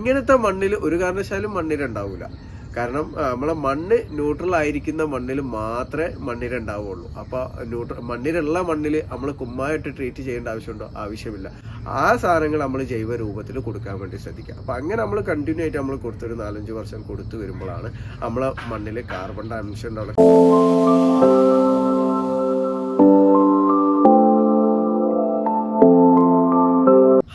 ഇങ്ങനത്തെ മണ്ണിൽ ഒരു കാരണവശാലും മണ്ണിരുണ്ടാവില്ല കാരണം നമ്മളെ മണ്ണ് ന്യൂട്രൽ ആയിരിക്കുന്ന മണ്ണിൽ മാത്രമേ മണ്ണിരുണ്ടാവുള്ളൂ അപ്പൊ അപ്പോൾ ന്യൂട്രൽ മണ്ണിലുള്ള മണ്ണിൽ നമ്മൾ കുമ്മായിട്ട് ട്രീറ്റ് ചെയ്യേണ്ട ആവശ്യമുണ്ടോ? ആവശ്യമില്ല. ആ സാധനങ്ങൾ നമ്മൾ ജൈവ രൂപത്തിൽ കൊടുക്കാൻ വേണ്ടി ശ്രദ്ധിക്കുക. അപ്പോൾ അങ്ങനെ നമ്മൾ കണ്ടിന്യൂ ആയിട്ട് നമ്മൾ കൊടുത്തൊരു നാലഞ്ച് വർഷം കൊടുത്തു വരുമ്പോഴാണ് നമ്മളെ മണ്ണിൽ കാർബൺ ഡയമെൻഷൻ ഉണ്ടാവുക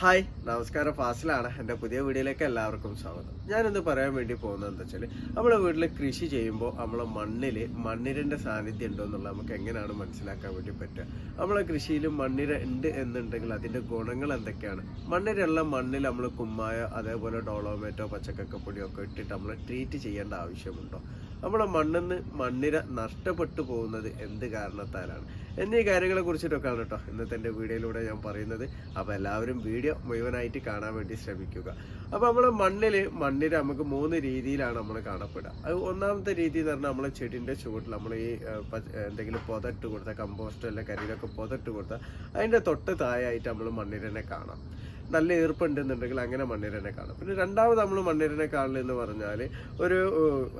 ഹായ് നമസ്കാരം. ഫാസിലാണ്. എന്റെ പുതിയ വീഡിയോയിലേക്ക് എല്ലാവർക്കും സ്വാഗതം. ഞാനിന്ന് പറയാൻ വേണ്ടി പോകുന്നത് എന്താ വെച്ചാൽ നമ്മളെ വീട്ടിൽ കൃഷി ചെയ്യുമ്പോൾ നമ്മളെ മണ്ണിൽ മണ്ണിരന്റെ സാന്നിധ്യം ഉണ്ടോ എന്നുള്ളത് നമുക്ക് എങ്ങനെയാണ് മനസ്സിലാക്കാൻ വേണ്ടി പറ്റുക? നമ്മളെ കൃഷിയിൽ മണ്ണിര ഉണ്ട് എന്നുണ്ടെങ്കിൽ അതിന്റെ ഗുണങ്ങൾ എന്തൊക്കെയാണ്? മണ്ണിരയുള്ള മണ്ണിൽ നമ്മൾ കുമ്മായ അതേപോലെ ഡോളോമേറ്റോ പച്ചക്കക്കപ്പൊടിയോ ഒക്കെ ഇട്ടിട്ട് നമ്മൾ ട്രീറ്റ് ചെയ്യേണ്ട ആവശ്യമുണ്ടോ? നമ്മുടെ മണ്ണിൽ നിന്ന് മണ്ണിര നഷ്ടപ്പെട്ടു പോകുന്നത് എന്ത് കാരണത്താലാണ്? എന്നീ കാര്യങ്ങളെ കുറിച്ചിട്ടൊക്കെയാണ് കേട്ടോ ഇന്നത്തെ എന്റെ വീഡിയോയിലൂടെ ഞാൻ പറയുന്നത്. അപ്പോൾ എല്ലാവരും വീഡിയോ മുഴുവനായിട്ട് കാണാൻ വേണ്ടി ശ്രമിക്കുക. അപ്പോൾ നമ്മൾ മണ്ണിൽ മണ്ണിൽ നമുക്ക് മൂന്ന് രീതിയിലാണ് നമ്മൾ കാണപ്പെടുക. അത് ഒന്നാമത്തെ രീതി എന്ന് പറഞ്ഞാൽ നമ്മളെ ചെടിന്റെ ചുവട്ടിൽ നമ്മൾ ഈ എന്തെങ്കിലും പുതട്ട് കൊടുത്താൽ കമ്പോസ്റ്റ് അല്ല കരിയിലൊക്കെ പുതട്ട് കൊടുത്താൽ അതിന്റെ തൊട്ട് താഴെയായിട്ട് നമ്മൾ മണ്ണിൽ തന്നെ കാണാം. നല്ല ഈർപ്പുണ്ടെന്നുണ്ടെങ്കിൽ അങ്ങനെ മണ്ണിരനെ കാണാം. പിന്നെ രണ്ടാമത് നമ്മൾ മണ്ണിരനെ കാണൽ എന്ന് പറഞ്ഞാൽ ഒരു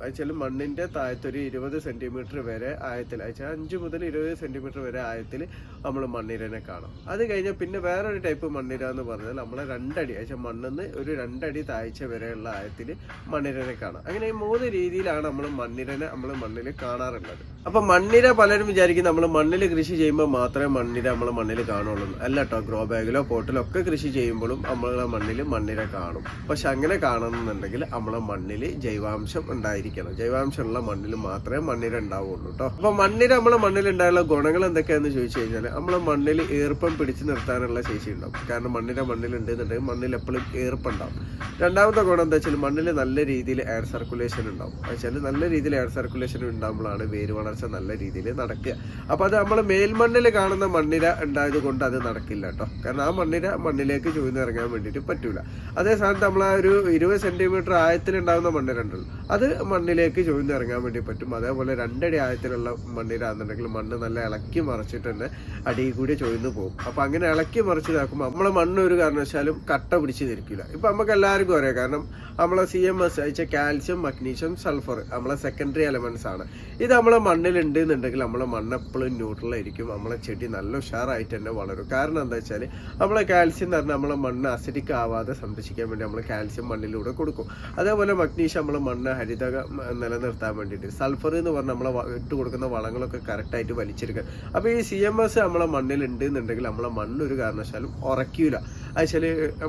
ആഴ്ചയിൽ മണ്ണിന്റെ താഴത്തൊരു ഇരുപത് സെന്റിമീറ്റർ വരെ ആയത്തിൽ ആഴ്ച അഞ്ച് മുതൽ ഇരുപത് സെന്റിമീറ്റർ വരെ ആയത്തിൽ നമ്മൾ മണ്ണിരനെ കാണാം. അത് കഴിഞ്ഞാൽ പിന്നെ വേറൊരു ടൈപ്പ് മണ്ണിര എന്ന് പറഞ്ഞാൽ നമ്മളെ രണ്ടടി ആഴ്ച മണ്ണിന്ന് ഒരു രണ്ടടി താഴ്ച വരെയുള്ള ആയത്തിൽ മണ്ണിരനെ കാണാം. അങ്ങനെ ഈ മൂന്ന് രീതിയിലാണ് നമ്മൾ മണ്ണിരനെ നമ്മൾ മണ്ണിൽ കാണാറുള്ളത്. അപ്പം മണ്ണിര പലരും വിചാരിക്കും നമ്മൾ മണ്ണിൽ കൃഷി ചെയ്യുമ്പോൾ മാത്രമേ മണ്ണിര നമ്മൾ മണ്ണിൽ കാണുള്ളൂ. അല്ല കേട്ടോ ഗ്രോ ബാഗിലോ പോട്ടിലോ ഒക്കെ കൃഷി ചെയ്യുമ്പോഴും നമ്മളെ മണ്ണിൽ മണ്ണിനെ കാണും. പക്ഷെ അങ്ങനെ കാണണമെന്നുണ്ടെങ്കിൽ നമ്മളെ മണ്ണിൽ ജൈവാംശം ഉണ്ടായിരിക്കണം. ജൈവാംശമുള്ള മണ്ണിൽ മാത്രമേ മണ്ണിര ഉണ്ടാവുള്ളൂ കേട്ടോ അപ്പൊ മണ്ണിര നമ്മളെ മണ്ണിൽ ഉണ്ടായുള്ള ഗുണങ്ങൾ എന്തൊക്കെയാണെന്ന് ചോദിച്ചു കഴിഞ്ഞാൽ നമ്മളെ മണ്ണിൽ ഈർപ്പം പിടിച്ചു നിർത്താനുള്ള ശേഷി ഉണ്ടാവും. കാരണം മണ്ണിര മണ്ണിൽ ഉണ്ടെന്നുണ്ടെങ്കിൽ മണ്ണിൽ എപ്പോഴും ഈർപ്പുണ്ടാവും രണ്ടാമത്തെ ഗുണം എന്താ വെച്ചാൽ മണ്ണിൽ നല്ല രീതിയിൽ എയർ സർക്കുലേഷൻ ഉണ്ടാവും. വെച്ചാൽ നല്ല രീതിയിൽ എയർ സർക്കുലേഷൻ ഉണ്ടാകുമ്പോഴാണ് വേര് വളർച്ച നല്ല രീതിയിൽ നടക്കുക. അപ്പോൾ അത് നമ്മൾ മേൽമണ്ണിൽ കാണുന്ന മണ്ണിര ഉണ്ടായത് കൊണ്ട് അത് നടക്കില്ല കേട്ടോ കാരണം ആ മണ്ണിര മണ്ണിലേക്ക് ചുവന്നിറങ്ങാൻ വേണ്ടിയിട്ട് പറ്റൂല. അതേ സ്ഥാനത്ത് നമ്മൾ ആ ഒരു ഇരുപത് ആയത്തിലുണ്ടാകുന്ന മണ്ണ് ഉണ്ടല്ലോ അത് മണ്ണിലേക്ക് ചുവന്നിറങ്ങാൻ വേണ്ടി പറ്റും. അതേപോലെ രണ്ടടി ആയത്തിലുള്ള മണ്ണിലാണെന്നുണ്ടെങ്കിൽ മണ്ണ് നല്ല ഇളക്കി മറിച്ചിട്ട് തന്നെ അടിയിൽ കൂടി ചൊയ്ന്ന് പോകും. അപ്പോൾ അങ്ങനെ ഇളക്കി മറിച്ചിതാക്കുമ്പോൾ നമ്മളെ മണ്ണ് ഒരു കാരണവശാലും കട്ട പിടിച്ച് തിരിക്കില്ല ഇപ്പം നമുക്ക് എല്ലാവർക്കും അറിയാം. കാരണം നമ്മളെ സി എം എസ് അയച്ച കാൽസ്യം മഗ്നീഷ്യം സൾഫർ നമ്മളെ സെക്കൻഡറി എലമെന്റ്സ് ആണ്. ഇത് നമ്മളെ മണ്ണിലുണ്ട് എന്നുണ്ടെങ്കിൽ നമ്മളെ മണ്ണ് എപ്പോഴും ന്യൂട്രൽ ആയിരിക്കും. നമ്മളെ ചെടി നല്ല ഉഷാറായിട്ട് തന്നെ വളരും. കാരണം എന്താ വെച്ചാൽ നമ്മളെ കാൽസ്യം എന്ന് പറഞ്ഞാൽ നമ്മളെ മണ്ണ് അസിഡിക് ആവാതെ സംരക്ഷിക്കാൻ വേണ്ടി നമ്മൾ കാൽസ്യം മണ്ണിലൂടെ കൊടുക്കും. അതേപോലെ മഗ്നീഷ്യം നമ്മൾ മണ്ണ് ഹരിത നിലനിർത്താൻ വേണ്ടിയിട്ട്. സൾഫർ എന്ന് പറഞ്ഞാൽ നമ്മളെ ഇട്ട് കൊടുക്കുന്ന വളങ്ങളൊക്കെ കറക്റ്റായിട്ട് വലിച്ചെടുക്കുക അപ്പോൾ ഈ സി എം എസ് നമ്മളെ മണ്ണിലുണ്ട് എന്നുണ്ടെങ്കിൽ നമ്മളെ മണ്ണ് ഒരു കാരണവശാലും ഉറയ്ക്കൂല. അത്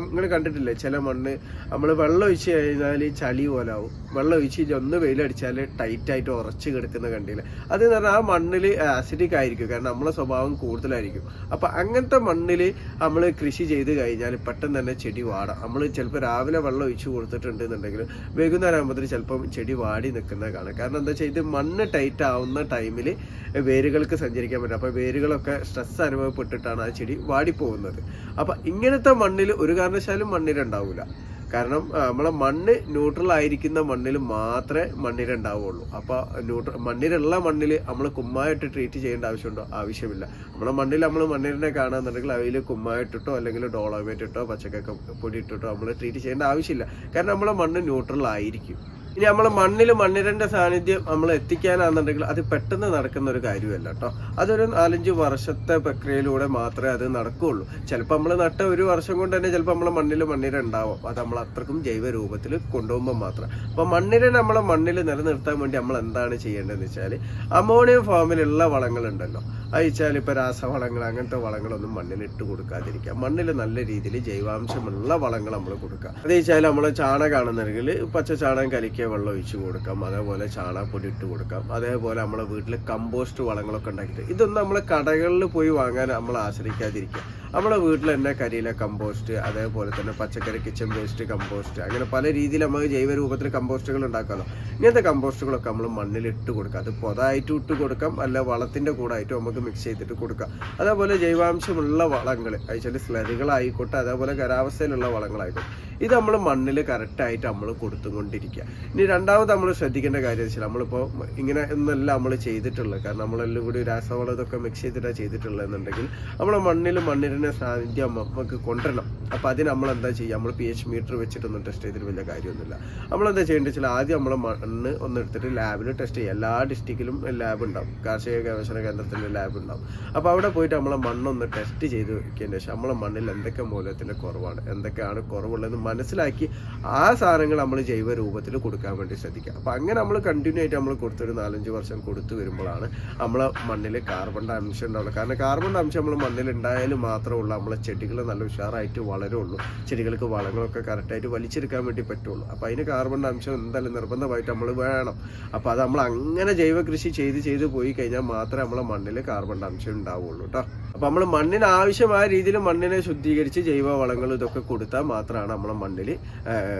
നിങ്ങൾ കണ്ടിട്ടില്ലേ? ചില മണ്ണ്. നമ്മൾ വെള്ളം ഒഴിച്ച് കഴിഞ്ഞാൽ ചളി പോലെ ആവും. വെള്ളം ഒഴിച്ച് ഒന്ന് വെയിലടിച്ചാൽ ടൈറ്റായിട്ട് ഉറച്ച് കിടക്കുന്ന കണ്ടില്ല? എന്ന് പറഞ്ഞാൽ ആ മണ്ണിൽ ആസിഡിക് ആയിരിക്കും. കാരണം നമ്മളെ സ്വഭാവം കൂടുതലായിരിക്കും. അപ്പം അങ്ങനത്തെ മണ്ണിൽ നമ്മൾ കൃഷി ചെയ്ത് കഴിഞ്ഞാൽ പെട്ടെന്ന് തന്നെ ചെടി വാടാം. നമ്മൾ ചിലപ്പോൾ രാവിലെ വെള്ളം ഒഴിച്ച് കൊടുത്തിട്ടുണ്ട് എന്നുണ്ടെങ്കിൽ വൈകുന്നേരം ആകുമ്പോഴത്തേന് ചിലപ്പം ചെടി വാടി നിൽക്കുന്ന കാണാം. കാരണം എന്താ വെച്ചാൽ ഇത് മണ്ണ് ടൈറ്റ് ആവുന്ന ടൈമിൽ വേരുകൾക്ക് സഞ്ചരിക്കാൻ പറ്റും. അപ്പോൾ വേരുകളൊക്കെ സ്ട്രെസ് അനുഭവപ്പെട്ടിട്ടാണ് ആ ചെടി വാടിപ്പോകുന്നത്. അപ്പം ഇങ്ങനത്തെ മണ്ണിൽ ഒരു കാരണവശാലും മണ്ണിരുണ്ടാവൂല. കാരണം നമ്മളെ മണ്ണ് ന്യൂട്രൽ ആയിരിക്കുന്ന മണ്ണിൽ മാത്രമേ മണ്ണിരുണ്ടാവുള്ളൂ. അപ്പൊ അപ്പോൾ ന്യൂട്രൽ മണ്ണിലുള്ള മണ്ണിൽ നമ്മൾ കുമ്മായിട്ട് ട്രീറ്റ് ചെയ്യേണ്ട ആവശ്യമുണ്ടോ? ആവശ്യമില്ല. നമ്മളെ മണ്ണിൽ നമ്മൾ മണ്ണിനെ കാണാന്നുണ്ടെങ്കിൽ അവയിൽ കുമ്മായിട്ടിട്ടോ അല്ലെങ്കിൽ ഡോളോമേറ്റ് ഇട്ടോ പച്ചക്കൊക്കെ പൊടി ഇട്ടിട്ടോ നമ്മൾ ട്രീറ്റ് ചെയ്യേണ്ട ആവശ്യമില്ല. കാരണം നമ്മളെ മണ്ണ് ന്യൂട്രൽ ആയിരിക്കും. ഇനി നമ്മൾ മണ്ണിൽ മണ്ണിരന്റെ സാന്നിധ്യം നമ്മൾ എത്തിക്കാനാണെന്നുണ്ടെങ്കിൽ അത് പെട്ടെന്ന് നടക്കുന്ന ഒരു കാര്യമല്ല കേട്ടോ അതൊരു നാലഞ്ച് വർഷത്തെ പ്രക്രിയയിലൂടെ മാത്രമേ അത് നടക്കുകയുള്ളൂ ചിലപ്പോൾ നമ്മൾ നട്ട ഒരു വർഷം കൊണ്ട് തന്നെ ചിലപ്പോൾ നമ്മളെ മണ്ണിൽ മണ്ണിര ഉണ്ടാവും അത് നമ്മൾ അത്രക്കും ജൈവ രൂപത്തിൽ കൊണ്ടുപോകുമ്പോൾ മാത്രം. അപ്പോൾ മണ്ണിര നമ്മളെ മണ്ണിൽ നിലനിർത്താൻ വേണ്ടി നമ്മൾ എന്താണ് ചെയ്യേണ്ടതെന്ന് വെച്ചാൽ അമോണിയം ഫോമിലുള്ള വളങ്ങളുണ്ടല്ലോ. അത് വെച്ചാൽ ഇപ്പോൾ രാസവളങ്ങൾ അങ്ങനത്തെ വളങ്ങളൊന്നും മണ്ണിൽ ഇട്ട് കൊടുക്കാതിരിക്കുക. മണ്ണിൽ നല്ല രീതിയിൽ ജൈവാംശമുള്ള വളങ്ങൾ നമ്മൾ കൊടുക്കുക. അത് വെച്ചാൽ നമ്മൾ ചാണകമാണെന്നുണ്ടെങ്കിൽ പച്ച ചാണകം കലിക്കുക വെള്ളം ഒഴിച്ച് കൊടുക്കാം. അതേപോലെ ചാണകപ്പൊടി ഇട്ട് കൊടുക്കാം. അതേപോലെ നമ്മളെ വീട്ടിൽ കമ്പോസ്റ്റ് വളങ്ങളൊക്കെ ഉണ്ടാക്കിയിട്ട് ഇതൊന്നും നമ്മൾ കടകളിൽ പോയി വാങ്ങാൻ നമ്മൾ ആശ്രയിക്കാതിരിക്കുക. നമ്മളെ വീട്ടിൽ തന്നെ കരിയില കമ്പോസ്റ്റ് അതേപോലെ തന്നെ പച്ചക്കറി കിച്ചൺ വേസ്റ്റ് കമ്പോസ്റ്റ് അങ്ങനെ പല രീതിയിൽ നമുക്ക് ജൈവ രൂപത്തിൽ കമ്പോസ്റ്റുകൾ ഉണ്ടാക്കാമല്ലോ ഇങ്ങനത്തെ കമ്പോസ്റ്റുകളൊക്കെ നമ്മൾ മണ്ണിൽ ഇട്ട് കൊടുക്കുക അത് പൊതായിട്ട് ഇട്ട് കൊടുക്കാം. അല്ല വളത്തിന്റെ കൂടെ ആയിട്ട് നമുക്ക് മിക്സ് ചെയ്തിട്ട് കൊടുക്കാം. അതേപോലെ ജൈവാംശമുള്ള വളങ്ങൾ അയച്ചാൽ സ്ലറികളായിക്കോട്ടെ അതേപോലെ ഖരാവസ്ഥയിലുള്ള വളങ്ങളായിക്കോട്ടെ. ഇത് നമ്മൾ മണ്ണിൽ കറക്റ്റായിട്ട് നമ്മൾ കൊടുത്തുകൊണ്ടിരിക്കുക ഇനി രണ്ടാമത് നമ്മൾ ശ്രദ്ധിക്കേണ്ട കാര്യം വെച്ചാൽ നമ്മളിപ്പോൾ ഇങ്ങനെ ഒന്നല്ല നമ്മൾ ചെയ്തിട്ടുള്ളത്. കാരണം നമ്മളെല്ലാം കൂടി രാസവളം ഇതൊക്കെ മിക്സ് ചെയ്തിട്ടാണ് ചെയ്തിട്ടുള്ളത് എന്നുണ്ടെങ്കിൽ നമ്മളെ മണ്ണിൽ മണ്ണിന്റെ സാന്നിധ്യം നമുക്ക് കൊണ്ടുവരണം അപ്പോൾ അതിന് നമ്മൾ എന്താ ചെയ്യുക നമ്മൾ പി എച്ച് മീറ്റർ വെച്ചിട്ടൊന്നും ടെസ്റ്റ് ചെയ്തിട്ട് വലിയ കാര്യമൊന്നുമില്ല. നമ്മളെന്താ ചെയ്യേണ്ടത് വെച്ചാൽ ആദ്യം നമ്മൾ മണ്ണ് ഒന്ന് എടുത്തിട്ട് ലാബിൽ ടെസ്റ്റ് ചെയ്യുക എല്ലാ ഡിസ്ട്രിക്റ്റിലും ലാബ് ഉണ്ടാവും. കാർഷിക ഗവേഷണ കേന്ദ്രത്തിന്റെ ലാബ് ഉണ്ടാവും. അപ്പോൾ അവിടെ പോയിട്ട് നമ്മളെ മണ്ണൊന്ന് ടെസ്റ്റ് ചെയ്ത് വെക്കേണ്ട ശേഷം നമ്മളെ മണ്ണിൽ എന്തൊക്കെ മൂലത്തിന്റെ കുറവാണ് എന്തൊക്കെയാണ് കുറവുള്ളത് മനസ്സിലാക്കി ആ സാധനങ്ങൾ നമ്മൾ ജൈവ രൂപത്തിൽ കൊടുക്കാൻ വേണ്ടി ശ്രദ്ധിക്കുക. അപ്പം അങ്ങനെ നമ്മൾ കണ്ടിന്യൂ ആയിട്ട് നമ്മൾ കൊടുത്തൊരു നാലഞ്ച് വർഷം കൊടുത്തു വരുമ്പോഴാണ് നമ്മൾ മണ്ണിൽ കാർബണിന്റെ അംശം ഉണ്ടാവുള്ളൂ. കാരണം കാർബണിന്റെ അംശം നമ്മൾ മണ്ണിൽ ഉണ്ടായാലും മാത്രമേ ഉള്ളൂ. നമ്മളെ ചെടികൾ നല്ല ഉഷാറായിട്ട് വളരുള്ളൂ. ചെടികൾക്ക് വളങ്ങളൊക്കെ കറക്റ്റായിട്ട് വലിച്ചെടുക്കാൻ വേണ്ടി പറ്റുള്ളൂ. അപ്പോൾ അതിന് കാർബണിന്റെ അംശം എന്തായാലും നിർബന്ധമായിട്ട് നമ്മൾ വേണം. അപ്പോൾ അത് നമ്മൾ അങ്ങനെ ജൈവ കൃഷി ചെയ്ത് ചെയ്ത് പോയി കഴിഞ്ഞാൽ മാത്രമേ നമ്മളെ മണ്ണിൽ കാർബണിന്റെ അംശം ഉണ്ടാവുള്ളൂ കേട്ടോ അപ്പോൾ നമ്മൾ മണ്ണിന് ആവശ്യമായ രീതിയിൽ മണ്ണിനെ ശുദ്ധീകരിച്ച് ജൈവ വളങ്ങൾ ഇതൊക്കെ കൊടുത്താൽ മാത്രമാണ് നമ്മളെ മണ്ണിൽ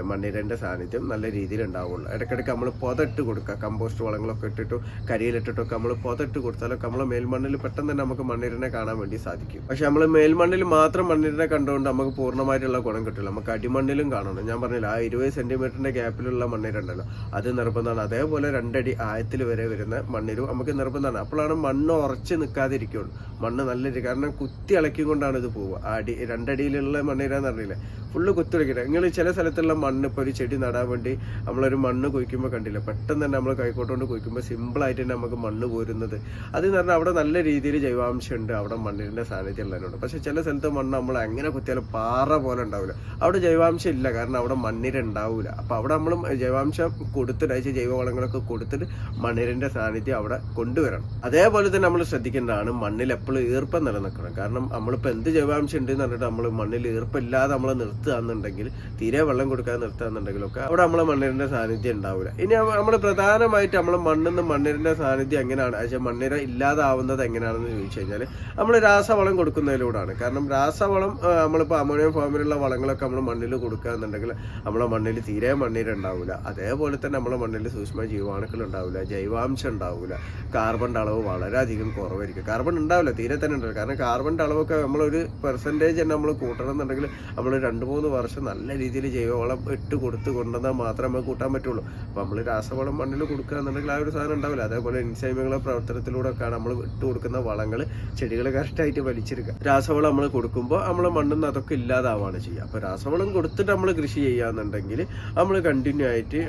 മണ്ണിരന്റെ സാന്നിധ്യം നല്ല രീതിയിൽ ഉണ്ടാവുള്ളൂ. ഇടയ്ക്കിടയ്ക്ക് നമ്മൾ പുതട്ട് കൊടുക്കുക. കമ്പോസ്റ്റ് വളങ്ങളൊക്കെ ഇട്ടിട്ടും കരിയിലിട്ടിട്ടൊക്കെ നമ്മൾ പുതട്ട് കൊടുത്താലൊക്കെ നമ്മൾ മേൽമണ്ണിൽ പെട്ടെന്ന് തന്നെ നമുക്ക് മണ്ണിരനെ കാണാൻ വേണ്ടി സാധിക്കും. പക്ഷെ നമ്മൾ മേൽമണ്ണിൽ മാത്രം മണ്ണിരനെ കണ്ടുകൊണ്ട് നമുക്ക് പൂർണമായിട്ടുള്ള ഗുണം കിട്ടില്ല. നമുക്ക് അടിമണ്ണിലും കാണണം. ഞാൻ പറഞ്ഞില്ല ആ ഇരുപത് സെന്റിമീറ്ററിന്റെ ഗ്യാപ്പിലുള്ള മണ്ണിരുണ്ടല്ലോ അത് നിർബന്ധമാണ്. അതേപോലെ രണ്ടടി ആയത്തിൽ വരെ വരുന്ന മണ്ണിരും നമുക്ക് നിർബന്ധമാണ്. അപ്പോഴാണ് മണ്ണ് ഉറച്ച് നിൽക്കാതിരിക്കുള്ളൂ. മണ്ണ് നല്ല രീതി കാരണം കുത്തി ഇളക്കിക്കൊണ്ടാണ് ഇത് പോവുക. അടി രണ്ടടിയിലുള്ള മണ്ണിരാന്ന് അറിയില്ല ഫുള്ള് കുത്തിളക്കില്ല നിങ്ങൾ ചില സ്ഥലത്തുള്ള മണ്ണ് ഇപ്പോൾ ഒരു ചെടി നടാൻ വേണ്ടി നമ്മളൊരു മണ്ണ് കുഴിക്കുമ്പോൾ കണ്ടില്ല? പെട്ടെന്ന് തന്നെ നമ്മൾ കൈക്കോട്ടുകൊണ്ട് കുഴിക്കുമ്പോൾ സിമ്പിളായിട്ട് തന്നെ നമുക്ക് മണ്ണ് പോരുന്നത് അത് എന്ന് പറഞ്ഞാൽ അവിടെ നല്ല രീതിയിൽ ജൈവാംശം ഉണ്ട്. അവിടെ മണ്ണിന്റെ സാന്നിധ്യം ഉള്ളതിനുണ്ട് പക്ഷേ ചില സ്ഥലത്ത് മണ്ണ് നമ്മൾ എങ്ങനെ കുത്തിയാലും പാറ പോലെ ഉണ്ടാവില്ല അവിടെ ജൈവാംശം ഇല്ല. കാരണം അവിടെ മണ്ണിരുണ്ടാവില്ല അപ്പോൾ അവിടെ നമ്മൾ ജൈവാംശം കൊടുത്തിട്ട് അയച്ച ജൈവവളങ്ങളൊക്കെ കൊടുത്തിട്ട് മണ്ണിരന്റെ സാന്നിധ്യം അവിടെ കൊണ്ടുവരണം. അതേപോലെ തന്നെ നമ്മൾ ശ്രദ്ധിക്കേണ്ടതാണ് മണ്ണിൽ എപ്പോഴും ഈർപ്പം നിലനിൽക്കണം. കാരണം നമ്മളിപ്പോൾ എന്ത് ജൈവാംശം ഉണ്ട് എന്ന് പറഞ്ഞിട്ട് നമ്മൾ മണ്ണിൽ ഈർപ്പമില്ലാതെ നമ്മൾ നിർത്തുകയെന്നുണ്ടെങ്കിൽ തീരെ വെള്ളം കൊടുക്കാതെ നിർത്താന്നുണ്ടെങ്കിലൊക്കെ അവിടെ നമ്മളെ മണ്ണിരന്റെ സാന്നിധ്യം ഉണ്ടാവില്ല ഇനി നമ്മൾ പ്രധാനമായിട്ട് നമ്മൾ മണ്ണെന്ന് മണ്ണിരന്റെ സാന്നിധ്യം എങ്ങനെയാണ്? പക്ഷേ മണ്ണിര ഇല്ലാതാവുന്നത് എങ്ങനെയാണെന്ന് ചോദിച്ചു കഴിഞ്ഞാൽ നമ്മൾ രാസവളം കൊടുക്കുന്നതിലൂടെയാണ് കാരണം രാസവളം നമ്മളിപ്പോൾ അമോണിയം ഫോമിലുള്ള വളങ്ങളൊക്കെ നമ്മൾ മണ്ണിൽ കൊടുക്കുകയെന്നുണ്ടെങ്കിൽ നമ്മളെ മണ്ണിൽ തീരെ മണ്ണിര ഉണ്ടാവില്ല അതേപോലെ തന്നെ നമ്മളെ മണ്ണിൽ സൂക്ഷ്മ ജീവാണുക്കൾ ഉണ്ടാവില്ല ജൈവാംശം ഉണ്ടാവില്ല കാർബണിന്റെ അളവ് വളരെയധികം കുറവായിരിക്കും. കാർബൺ ഉണ്ടാവില്ല തീരെ തന്നെ ഉണ്ടാവില്ല. കാരണം കാർബണിന്റെ അളവൊക്കെ നമ്മളൊരു പെർസെന്റേജ് തന്നെ നമ്മൾ കൂട്ടണം എന്നുണ്ടെങ്കിൽ നമ്മൾ രണ്ട് മൂന്ന് വർഷം നല്ല രീതിയിൽ ജൈവവളം ഇട്ട് കൊടുത്ത് കൊണ്ടുവന്നാൽ മാത്രമേ നമുക്ക് കൂട്ടാൻ പറ്റുള്ളൂ. അപ്പോൾ നമ്മൾ രാസവളം മണ്ണിൽ കൊടുക്കുക എന്നുണ്ടെങ്കിൽ ആ ഒരു സാധനം ഉണ്ടാവില്ല. അതേപോലെ എൻസൈമുകളുടെ പ്രവർത്തനത്തിലൂടെ ഒക്കെയാണ് നമ്മൾ ഇട്ട് കൊടുക്കുന്ന വളങ്ങൾ ചെടികൾ കറക്റ്റായിട്ട് വലിച്ചെടുക്കുക. രാസവളം നമ്മൾ കൊടുക്കുമ്പോൾ നമ്മൾ മണ്ണിൽ നിന്ന് അതൊക്കെ ഇല്ലാതാവാണ് ചെയ്യുക. അപ്പോൾ രാസവളം കൊടുത്തിട്ട് നമ്മൾ കൃഷി ചെയ്യുകയെന്നുണ്ടെങ്കിൽ നമ്മൾ കണ്ടിന്യൂ ആയിട്ട്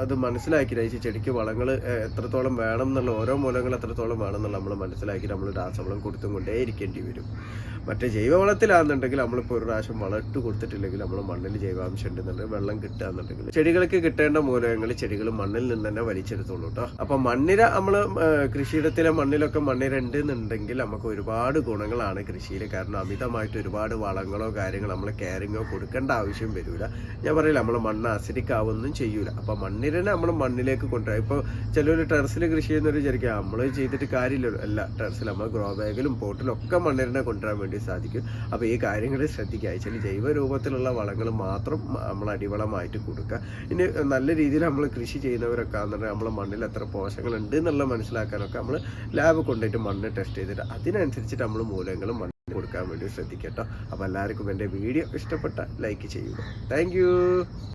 അത് മനസ്സിലാക്കി അയച്ച് ചെടിക്ക് വളങ്ങൾ എത്രത്തോളം വേണം എന്നുള്ള ഓരോ മൂലങ്ങൾ എത്രത്തോളം വേണം എന്നുള്ള നമ്മൾ മനസ്സിലാക്കി നമ്മൾ രാസവളം കൊടുത്തും കൊണ്ടേ ഇരിക്കേണ്ടി വരും. മറ്റേ ജൈവവളത്തിലാണെന്നുണ്ടെങ്കിൽ നമ്മളിപ്പോൾ ഒരു പ്രാവശ്യം വളമിട്ട് കൊടുത്തിട്ടില്ലെങ്കിൽ നമ്മൾ മണ്ണിൽ ജൈവാംശം ഉണ്ടെന്നുണ്ടെങ്കിൽ വെള്ളം കിട്ടുകയെന്നുണ്ടെങ്കിൽ ചെടികൾക്ക് കിട്ടേണ്ട മൂലകങ്ങൾ ചെടികൾ മണ്ണിൽ നിന്ന് തന്നെ വലിച്ചെടുത്തോളൂ കേട്ടോ അപ്പം മണ്ണിര നമ്മൾ കൃഷിയിടത്തിലെ മണ്ണിലൊക്കെ മണ്ണിര ഉണ്ട് എന്നുണ്ടെങ്കിൽ നമുക്ക് ഒരുപാട് ഗുണങ്ങളാണ് കൃഷിയിൽ. കാരണം അമിതമായിട്ട് ഒരുപാട് വളങ്ങളോ കാര്യങ്ങളോ നമ്മൾ കെയറിങ്ങോ കൊടുക്കേണ്ട ആവശ്യം വരില്ല ഞാൻ പറയില്ല നമ്മൾ മണ്ണ് അസിഡിക് ആവുമൊന്നും ചെയ്യൂല. അപ്പം മണ്ണിരനെ നമ്മൾ മണ്ണിലേക്ക് കൊണ്ടുവരാം. ഇപ്പോൾ ചിലർ ടെറസിൽ കൃഷി ചെയ്യുന്നവർ വിചാരിക്കുക നമ്മൾ ചെയ്തിട്ട് കാര്യമില്ലല്ലോ. അല്ല ടെറസിൽ നമ്മൾ ഗ്രോ ബാഗിലും പോട്ടിലും ഒക്കെ മണ്ണിരനെ കൊണ്ടുവരാൻ വേണ്ടി സാധിക്കും. അപ്പോൾ ഈ കാര്യങ്ങൾ ശ്രദ്ധിക്കുക. വെച്ചാൽ ജൈവ രൂപത്തിലുള്ള വളങ്ങൾ മാത്രം നമ്മൾ അടിവളമായിട്ട് കൊടുക്കുക. ഇനി നല്ല രീതിയിൽ നമ്മൾ കൃഷി ചെയ്യുന്നവരൊക്കെ ആണെന്നുണ്ടെങ്കിൽ നമ്മളെ മണ്ണിൽ എത്ര പോഷകങ്ങൾ ഉണ്ട് എന്നുള്ള മനസ്സിലാക്കാനൊക്കെ നമ്മൾ ലാബ് കൊണ്ടുപോയിട്ട് മണ്ണ് ടെസ്റ്റ് ചെയ്തിട്ട് അതിനനുസരിച്ചിട്ട് നമ്മൾ മൂലങ്ങളും മണ്ണിൽ കൊടുക്കാൻ വേണ്ടി ശ്രദ്ധിക്കട്ടോ അപ്പോൾ എല്ലാവർക്കും എന്റെ വീഡിയോ ഇഷ്ടപ്പെട്ട ലൈക്ക് ചെയ്യുക. താങ്ക്